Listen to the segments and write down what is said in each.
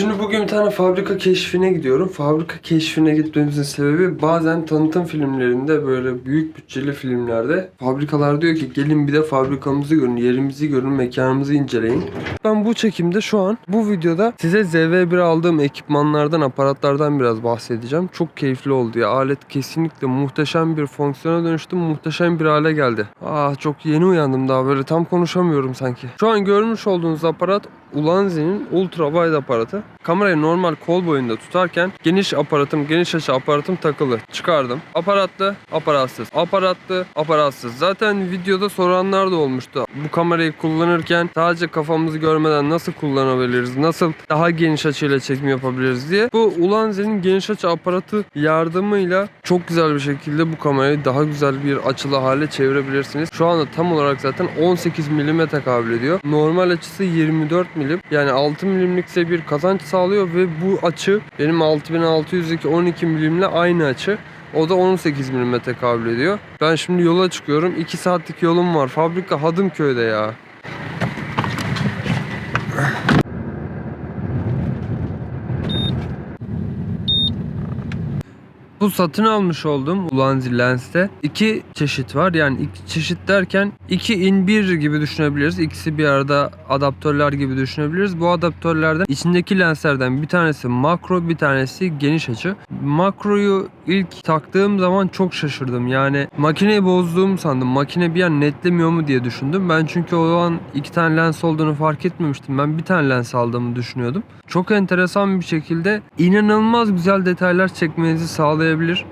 Şimdi bugün bir tane fabrika keşfine gidiyorum. Fabrika keşfine gitmemizin sebebi bazen tanıtım filmlerinde böyle büyük bütçeli filmlerde fabrikalar diyor ki gelin bir de fabrikamızı görün, yerimizi görün, mekanımızı inceleyin. Ben bu çekimde şu an bu videoda size ZV1 aldığım ekipmanlardan, aparatlardan biraz bahsedeceğim. Çok keyifli oldu ya. Alet kesinlikle muhteşem bir fonksiyona dönüştü. Muhteşem bir hale geldi. Aa çok yeni uyandım daha böyle tam konuşamıyorum sanki. Şu an görmüş olduğunuz aparat Ulanzi'nin ultra wide aparatı. Kamerayı normal kol boyunda tutarken geniş aparatım, geniş açı aparatım takılı. Çıkardım. Aparatlı, aparatsız. Aparatlı, aparatsız. Zaten videoda soranlar da olmuştu. Bu kamerayı kullanırken sadece kafamızı görmeden nasıl kullanabiliriz? Nasıl daha geniş açıyla çekim yapabiliriz diye. Bu Ulanzi'nin geniş açı aparatı yardımıyla çok güzel bir şekilde bu kamerayı daha güzel bir açılı hale çevirebilirsiniz. Şu anda tam olarak zaten 18 mm tekabül ediyor. Normal açısı 24 milim. Yani 6 milimlikse bir kazanç sağlıyor ve bu açı benim 6600'deki 12 milimle aynı açı. O da 18 mm tekabül ediyor. Ben şimdi yola çıkıyorum. 2 saatlik yolum var. Fabrika Hadımköy'de ya. Bu satın almış olduğum Ulanzi Lens'te iki çeşit var. Yani iki çeşit derken iki in bir gibi düşünebiliriz. İkisi bir arada adaptörler gibi düşünebiliriz. Bu adaptörlerden içindeki lenslerden bir tanesi makro bir tanesi geniş açı. Makroyu ilk taktığım zaman çok şaşırdım. Yani makineyi bozduğumu sandım. Makine bir an netlemiyor mu diye düşündüm. Ben çünkü o an iki tane lens olduğunu fark etmemiştim. Ben bir tane lens aldığımı düşünüyordum. Çok enteresan bir şekilde inanılmaz güzel detaylar çekmenizi sağlayabilir.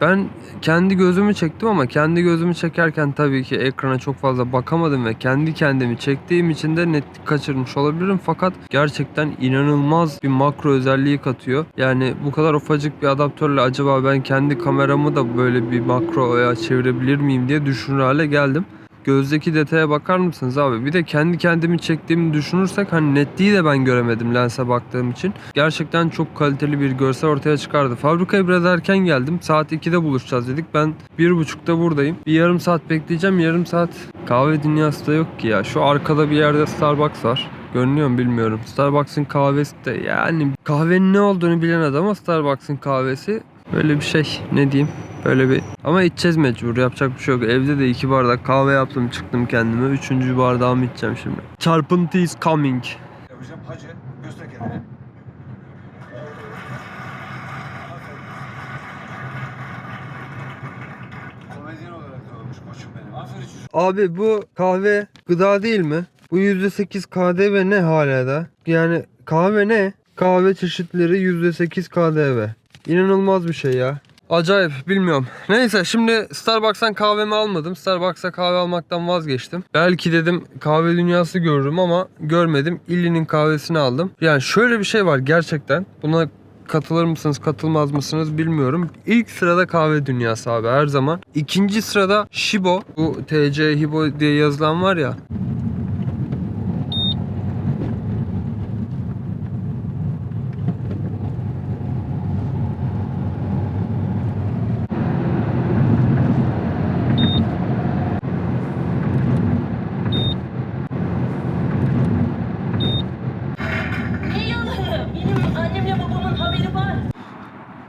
Ben kendi gözümü çektim ama kendi gözümü çekerken tabii ki ekrana çok fazla bakamadım ve kendi kendimi çektiğim için de netlik kaçırmış olabilirim. Fakat gerçekten inanılmaz bir makro özelliği katıyor. Yani bu kadar ufacık bir adaptörle acaba ben kendi kameramı da böyle bir makroya çevirebilir miyim diye düşünür hale geldim. Gözdeki detaya bakar mısınız abi? Bir de kendi kendimi çektiğimi düşünürsek hani netliği de ben göremedim lense baktığım için. Gerçekten çok kaliteli bir görsel ortaya çıkardı. Fabrikaya biraz erken geldim. Saat 2'de buluşacağız dedik. Ben 1.30'da buradayım. Bir yarım saat bekleyeceğim. Yarım saat kahve dünyası da yok ki ya. Şu arkada bir yerde Starbucks var. Görünüyor mu bilmiyorum. Starbucks'ın kahvesi de yani kahvenin ne olduğunu bilen adama Starbucks'ın kahvesi böyle bir şey ne diyeyim böyle bir ama içeceğiz mecbur yapacak bir şey yok. Evde de iki bardak kahve yaptım çıktım kendime. Üçüncü bardağımı içeceğim şimdi. Çarpıntı is coming. Yapacağım hacı göster kendini. Abi bu kahve gıda değil mi? Bu %8 KDV ne hala da? Yani kahve ne? Kahve çeşitleri %8 KDV. İnanılmaz bir şey ya. Acayip bilmiyorum. Neyse şimdi Starbucks'tan kahvemi almadım. Starbucks'a kahve almaktan vazgeçtim. Belki dedim kahve dünyası görürüm ama görmedim. Illy'nin kahvesini aldım. Yani şöyle bir şey var gerçekten. Buna katılır mısınız katılmaz mısınız bilmiyorum. İlk sırada kahve dünyası abi her zaman. İkinci sırada Shibo. Bu TC Hibo diye yazılan var ya. Ne yalanı? Benim annemle babamın haberi var.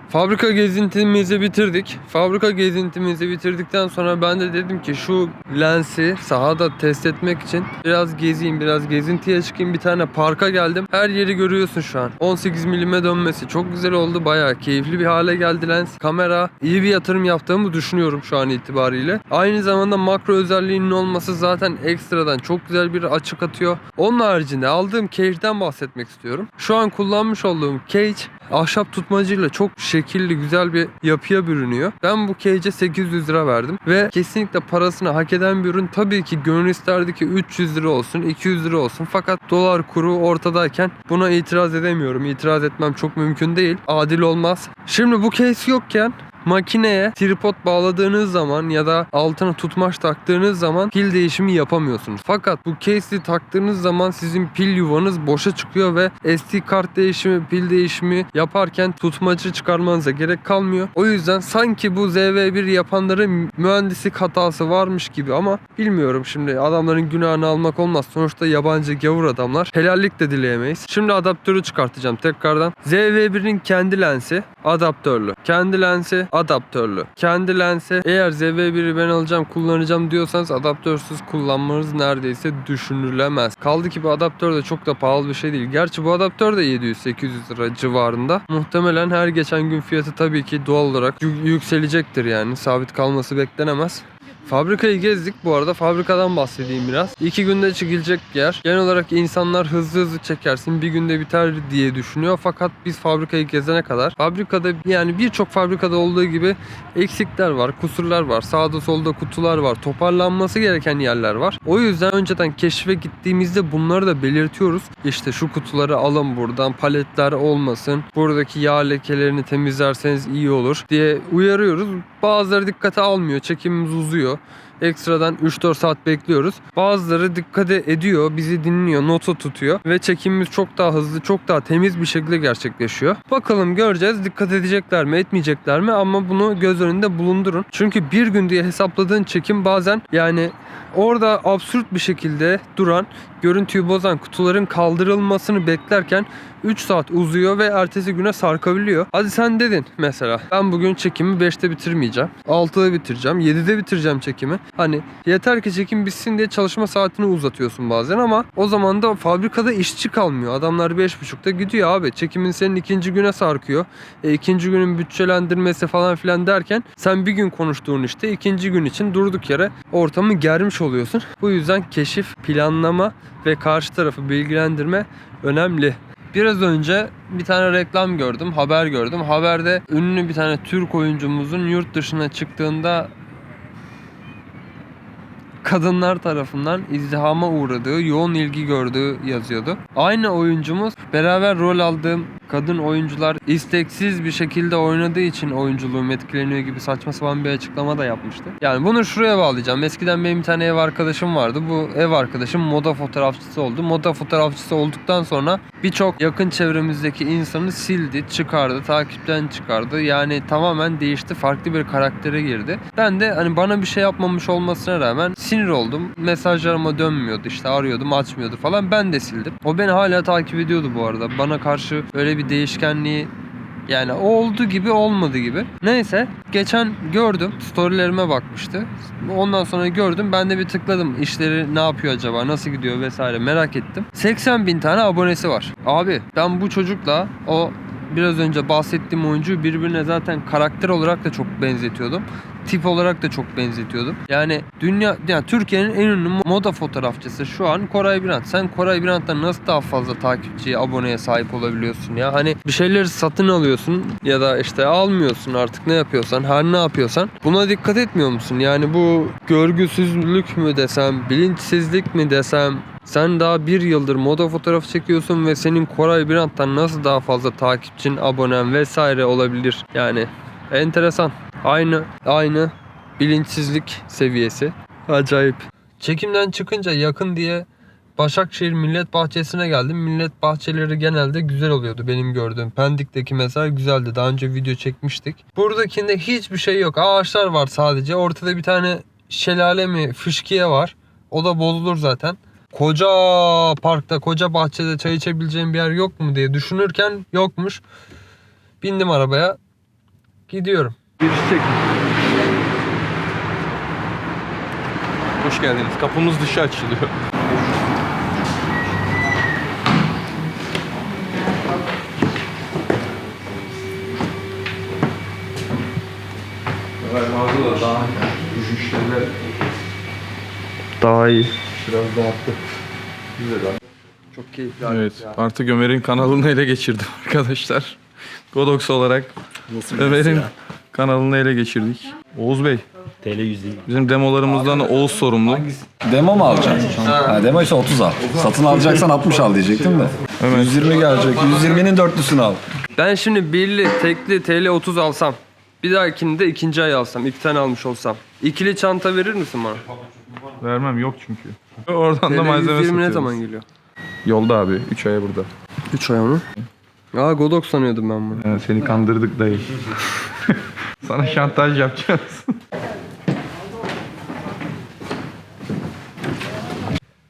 Fabrika gezintimizi bitirdik. Fabrika gezintimizi bitirdikten sonra ben de dedim ki şu lensi sahada test etmek için biraz gezeyim, biraz gezintiye çıkayım. Bir tane parka geldim. Her yeri görüyorsun şu an. 18 milime dönmesi çok güzel oldu. Bayağı keyifli bir hale geldi lens. Kamera iyi bir yatırım yaptığımı düşünüyorum şu an itibariyle. Aynı zamanda makro özelliğinin olması zaten ekstradan çok güzel bir açık atıyor. Onun haricinde aldığım cage'den bahsetmek istiyorum. Şu an kullanmış olduğum cage ahşap tutmacıyla çok şekilli güzel bir yapıya bürünüyor. Ben bu cage'e 800 lira verdim ve kesinlikle parasını hak eden bir ürün. Tabii ki gönül isterdi ki 300 lira olsun, 200 lira olsun. Fakat dolar kuru ortadayken buna itiraz edemiyorum. İtiraz etmem çok mümkün değil. Adil olmaz. Şimdi bu case yokken makineye tripod bağladığınız zaman ya da altına tutmaç taktığınız zaman pil değişimi yapamıyorsunuz. Fakat bu case'i taktığınız zaman sizin pil yuvanız boşa çıkıyor ve SD kart değişimi, pil değişimi yaparken tutmacı çıkarmanıza gerek kalmıyor. O yüzden sanki bu ZV1 yapanların mühendislik hatası varmış gibi ama bilmiyorum şimdi adamların günahını almak olmaz. Sonuçta yabancı gavur adamlar. Helallik de dileyemeyiz. Şimdi adaptörü çıkartacağım tekrardan. ZV1'in kendi lensi adaptörlü. Kendi lensi adaptörlü. Kendi lensi eğer ZV1'i ben alacağım kullanacağım diyorsanız adaptörsüz kullanmanız neredeyse düşünülemez. Kaldı ki bu adaptör de çok da pahalı bir şey değil. Gerçi bu adaptör de 700-800 lira civarında. Muhtemelen her geçen gün fiyatı tabii ki doğal olarak yü- yükselecektir yani. Sabit kalması beklenemez. Fabrikayı gezdik bu arada. Fabrikadan bahsedeyim biraz. İki günde çekilecek yer. Genel olarak insanlar hızlı hızlı çekersin. Bir günde biter diye düşünüyor. Fakat biz fabrikayı gezene kadar fabrikada yani birçok fabrikada olduğu gibi eksikler var, kusurlar var. Sağda solda kutular var. Toparlanması gereken yerler var. O yüzden önceden keşfe gittiğimizde bunları da belirtiyoruz. İşte şu kutuları alın buradan. Paletler olmasın. Buradaki yağ lekelerini temizlerseniz iyi olur diye uyarıyoruz. Bazıları dikkate almıyor. Çekimimiz uzuyor. Ekstradan 3-4 saat bekliyoruz. Bazıları dikkat ediyor, bizi dinliyor, notu tutuyor ve çekimimiz çok daha hızlı, çok daha temiz bir şekilde gerçekleşiyor. Bakalım göreceğiz. Dikkat edecekler mi, etmeyecekler mi ama bunu göz önünde bulundurun. Çünkü bir gün diye hesapladığın çekim bazen yani orada absürt bir şekilde duran, görüntüyü bozan kutuların kaldırılmasını beklerken 3 saat uzuyor ve ertesi güne sarkabiliyor. Hadi sen dedin mesela ben bugün çekimi 5'te bitirmeyeceğim. 6'da bitireceğim. 7'de bitireceğim çekimi. Hani yeter ki çekim bitsin diye çalışma saatini uzatıyorsun bazen ama o zaman da fabrikada işçi kalmıyor. Adamlar 5.30'da gidiyor abi. Çekimin senin ikinci güne sarkıyor. E, ikinci günün bütçelendirmesi falan filan derken sen bir gün konuştuğun işte ikinci gün için durduk yere ortamı germiş oluyorsun. Bu yüzden keşif, planlama ve karşı tarafı bilgilendirme önemli. Biraz önce bir tane reklam gördüm, haber gördüm. Haberde ünlü bir tane Türk oyuncumuzun yurt dışına çıktığında kadınlar tarafından izdihama uğradığı, yoğun ilgi gördüğü yazıyordu. Aynı oyuncumuz beraber rol aldığım kadın oyuncular isteksiz bir şekilde oynadığı için oyunculuğum etkileniyor gibi saçma sapan bir açıklama da yapmıştı. Yani bunu şuraya bağlayacağım. Eskiden benim bir tane ev arkadaşım vardı. Bu ev arkadaşım moda fotoğrafçısı oldu. Moda fotoğrafçısı olduktan sonra birçok yakın çevremizdeki insanı sildi, çıkardı, takipten çıkardı. Yani tamamen değişti, farklı bir karaktere girdi. Ben de hani bana bir şey yapmamış olmasına rağmen sinir oldum. Mesajlarıma dönmüyordu işte arıyordum açmıyordu falan. Ben de sildim. O beni hala takip ediyordu bu arada. Bana karşı öyle bir değişkenliği yani oldu gibi olmadı gibi. Neyse geçen gördüm storylerime bakmıştı. Ondan sonra gördüm ben de bir tıkladım. İşleri ne yapıyor acaba nasıl gidiyor vesaire merak ettim. 80 bin tane abonesi var. Abi ben bu çocukla o biraz önce bahsettiğim oyuncuyu birbirine zaten karakter olarak da çok benzetiyordum. Tip olarak da çok benzetiyordum. Yani dünya yani Türkiye'nin en ünlü moda fotoğrafçısı şu an Koray Birant. Sen Koray Birant'tan nasıl daha fazla takipçiye, aboneye sahip olabiliyorsun ya? Hani bir şeyleri satın alıyorsun ya da işte almıyorsun artık ne yapıyorsan, her ne yapıyorsan. Buna dikkat etmiyor musun? Yani bu görgüsüzlük mü desem, bilinçsizlik mi desem, sen daha bir yıldır moda fotoğrafı çekiyorsun ve senin Koray Birant'tan nasıl daha fazla takipçin, abonen vesaire olabilir? Yani enteresan. Aynı aynı bilinçsizlik seviyesi. Acayip. Çekimden çıkınca yakın diye Başakşehir Millet Bahçesi'ne geldim. Millet bahçeleri genelde güzel oluyordu benim gördüğüm. Pendik'teki mesela güzeldi. Daha önce video çekmiştik. Buradakinde hiçbir şey yok. Ağaçlar var sadece. Ortada bir tane şelale mi, fışkiye var. O da bozulur zaten. Koca parkta, koca bahçede çay içebileceğim bir yer yok mu diye düşünürken yokmuş. Bindim arabaya. Gidiyorum. Giriş çekim. Hoş geldiniz. Kapımız dışa açılıyor. Mağaza da daha müşteriler Daha iyi. biraz dağıttı. Güzel abi. Çok keyifli. Evet, artık Ömer'in kanalını ele geçirdim arkadaşlar. Godox olarak Ömer'in kanalını ele geçirdik. Oğuz Bey, TL 100 değil. bizim demolarımızdan Oğuz sorumlu. Demo mu alacaksın? Ha, demo ise 30 al. Satın alacaksan 60 al diyecektim de. Evet. 120 gelecek. 120'nin dörtlüsünü al. Ben şimdi birli, tekli TL 30 alsam Bir dahakinde ikinci ay alsam, iki tane almış olsam. İkili çanta verir misin bana? Vermem yok çünkü. Oradan da TL malzeme 120 ne zaman geliyor? Yolda abi. 3 aya burada. 3 ay mı? Aa Godok sanıyordum ben bunu. Yani seni kandırdık dayı. Sana şantaj yapacağız.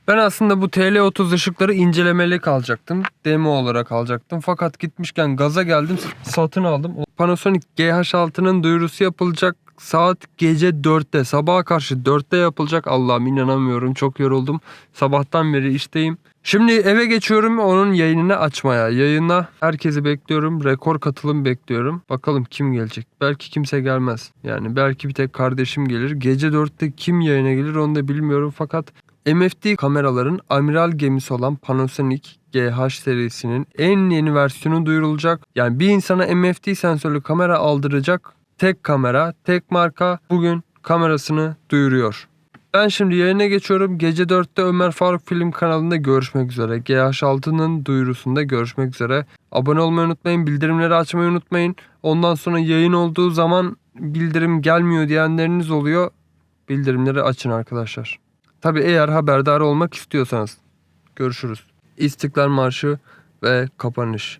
Ben aslında bu TL30 ışıkları incelemeli kalacaktım. Demo olarak alacaktım. Fakat gitmişken gaza geldim. Satın aldım. Panasonic GH6'nın duyurusu yapılacak. Saat gece 4'te. Sabaha karşı 4'te yapılacak. Allah'ım inanamıyorum. Çok yoruldum. Sabahtan beri işteyim. Şimdi eve geçiyorum onun yayınını açmaya. Yayına herkesi bekliyorum. Rekor katılım bekliyorum. Bakalım kim gelecek. Belki kimse gelmez. Yani belki bir tek kardeşim gelir. Gece 4'te kim yayına gelir onu da bilmiyorum. Fakat MFD kameraların amiral gemisi olan Panasonic GH serisinin en yeni versiyonu duyurulacak. Yani bir insana MFD sensörlü kamera aldıracak tek kamera, tek marka bugün kamerasını duyuruyor. Ben şimdi yayına geçiyorum. Gece 4'te Ömer Faruk Film kanalında görüşmek üzere. GH6'nın duyurusunda görüşmek üzere. Abone olmayı unutmayın. Bildirimleri açmayı unutmayın. Ondan sonra yayın olduğu zaman bildirim gelmiyor diyenleriniz oluyor. Bildirimleri açın arkadaşlar. Tabi eğer haberdar olmak istiyorsanız. Görüşürüz. İstiklal Marşı ve kapanış.